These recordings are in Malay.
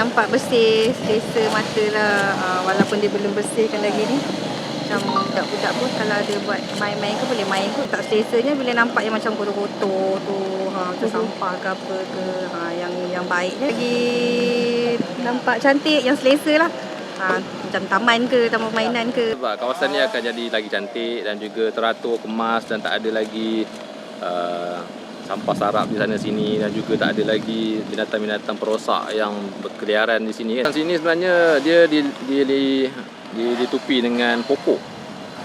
nampak bersih, selesa mata lah. Uh, walaupun dia belum bersihkan lagi ni. Macam budak-budak pun kalau ada buat main-main ke boleh main kot. Tak selesanya bila nampak yang macam kotor-kotor tu. Ha, tu sampah ke apa ke. Ha, yang yang baik lagi nampak cantik, yang selesa lah. Ha, macam taman ke, taman mainan ke. Sebab kawasan ni akan jadi lagi cantik dan juga teratur, kemas dan tak ada lagi uh, sampah sarap di sana sini dan juga tak ada lagi binatang-binatang perosak yang berkeliaran di sini. Di sini sebenarnya dia di, di, di, di, ditupi dengan pokok.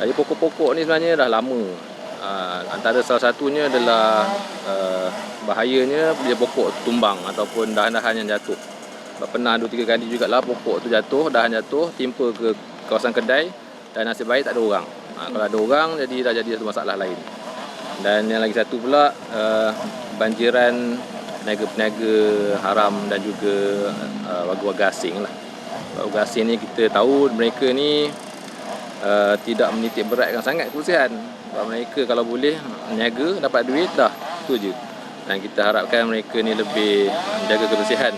Jadi pokok-pokok ni sebenarnya dah lama. Uh, antara salah satunya adalah uh, bahayanya bila pokok tumbang ataupun dahan-dahan yang jatuh. Pernah dua tiga kali jugalah pokok tu jatuh, dahan jatuh, timpa ke kawasan kedai dan nasib baik tak ada orang. Ha, kalau ada orang jadi dah jadi satu masalah lain. Dan yang lagi satu pula uh, banjiran peniaga-peniaga haram dan juga uh, warga-warga asing lah. Warga asing ni kita tahu mereka ni uh, tidak menitik beratkan sangat kebersihan. Sebab mereka kalau boleh niaga dapat duit dah tu je. Dan kita harapkan mereka ni lebih menjaga kebersihan.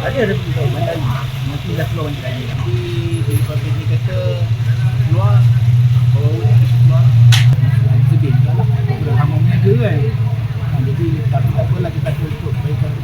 Ada ada mandai. Nanti dah keluar mandai lagi. Nanti daripada dia kata keluar baru ni bisa keluar. Sedih juga